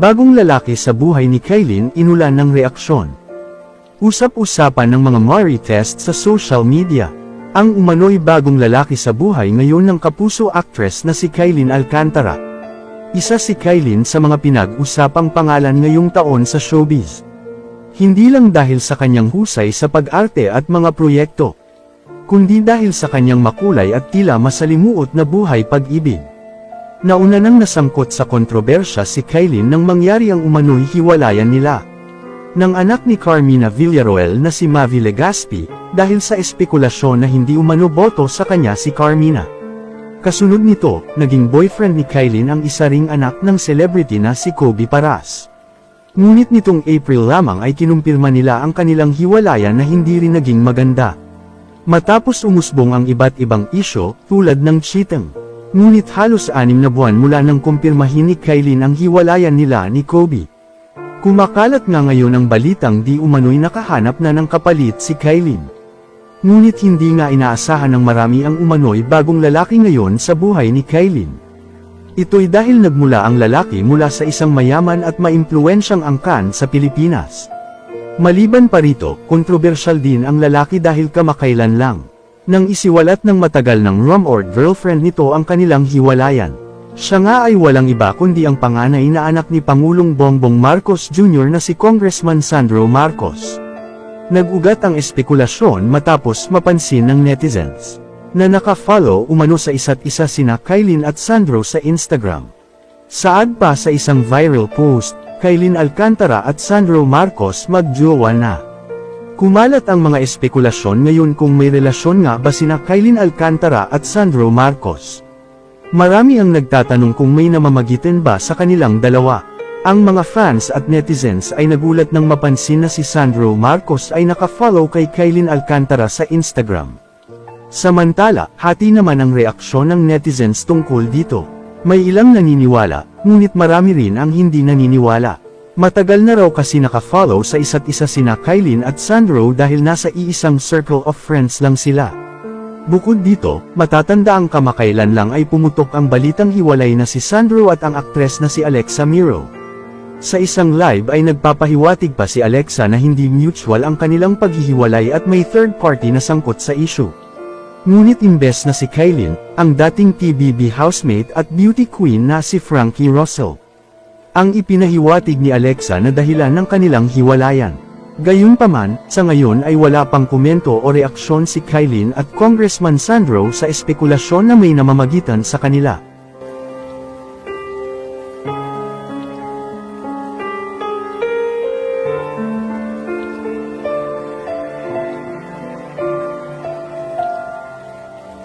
Bagong lalaki sa buhay ni Kailin inulan ng reaksyon. Usap-usapan ng mga Marites sa social media. Ang umano'y bagong lalaki sa buhay ngayon ng kapuso actress na si Kailin Alcantara. Isa si Kailin sa mga pinag-usapang pangalan ngayong taon sa showbiz. Hindi lang dahil sa kanyang husay sa pag-arte at mga proyekto, kundi dahil sa kanyang makulay at tila masalimuot na buhay pag-ibig. Nauna nang nasangkot sa kontrobersya si Kailin nang mangyari ang umano'y hiwalayan nila. Ng anak ni Carmina Villaroel na si Mavi Legaspi, dahil sa espekulasyon na hindi umano boto sa kanya si Carmina. Kasunod nito, naging boyfriend ni Kailin ang isa ring anak ng celebrity na si Kobe Paras. Ngunit nitong April lamang ay kinumpirma nila ang kanilang hiwalayan na hindi rin naging maganda. Matapos umusbong ang iba't ibang isyo, tulad ng cheating. Ngunit halos anim na buwan mula nang kumpirmahin ni Kailin ang hiwalayan nila ni Kobe. Kumakalat nga ngayon ang balitang di umano'y nakahanap na ng kapalit si Kailin. Ngunit hindi nga inaasahan ng marami ang umano'y bagong lalaki ngayon sa buhay ni Kailin. Ito'y dahil nagmula ang lalaki mula sa isang mayaman at maimpluwensyang angkan sa Pilipinas. Maliban pa rito, kontrobersyal din ang lalaki dahil kamakailan lang. Nang isiwalat ng matagal ng rom or girlfriend nito ang kanilang hiwalayan. Siya nga ay walang iba kundi ang panganay na anak ni Pangulong Bongbong Marcos Jr. na si Congressman Sandro Marcos. Nag-ugat ang espekulasyon matapos mapansin ng netizens na naka-follow umano sa isa't isa sina Kailin at Sandro sa Instagram. Saad pa sa isang viral post, Kailin Alcantara at Sandro Marcos magjowa na. Kumalat ang mga espekulasyon ngayon kung may relasyon nga ba sina Kailin Alcantara at Sandro Marcos. Marami ang nagtatanong kung may namamagitan ba sa kanilang dalawa. Ang mga fans at netizens ay nagulat nang mapansin na si Sandro Marcos ay nakafollow kay Kailin Alcantara sa Instagram. Samantala, hati naman ang reaksyon ng netizens tungkol dito. May ilang naniniwala, ngunit marami rin ang hindi naniniwala. Matagal na raw kasi nakafollow sa isa't isa sina Kailin at Sandro dahil nasa iisang circle of friends lang sila. Bukod dito, matatanda ang kamakailan lang ay pumutok ang balitang hiwalay na si Sandro at ang aktres na si Alexa Miro. Sa isang live ay nagpapahiwatig pa si Alexa na hindi mutual ang kanilang paghihiwalay at may third party na sangkot sa issue. Ngunit imbes na si Kailin, ang dating TBB housemate at beauty queen na si Frankie Russell. Ang ipinahiwatig ni Alexa na dahilan ng kanilang hiwalayan. Gayunpaman, sa ngayon ay wala pang komento o reaksyon si Kailin at Congressman Sandro sa espekulasyon na may namamagitan sa kanila.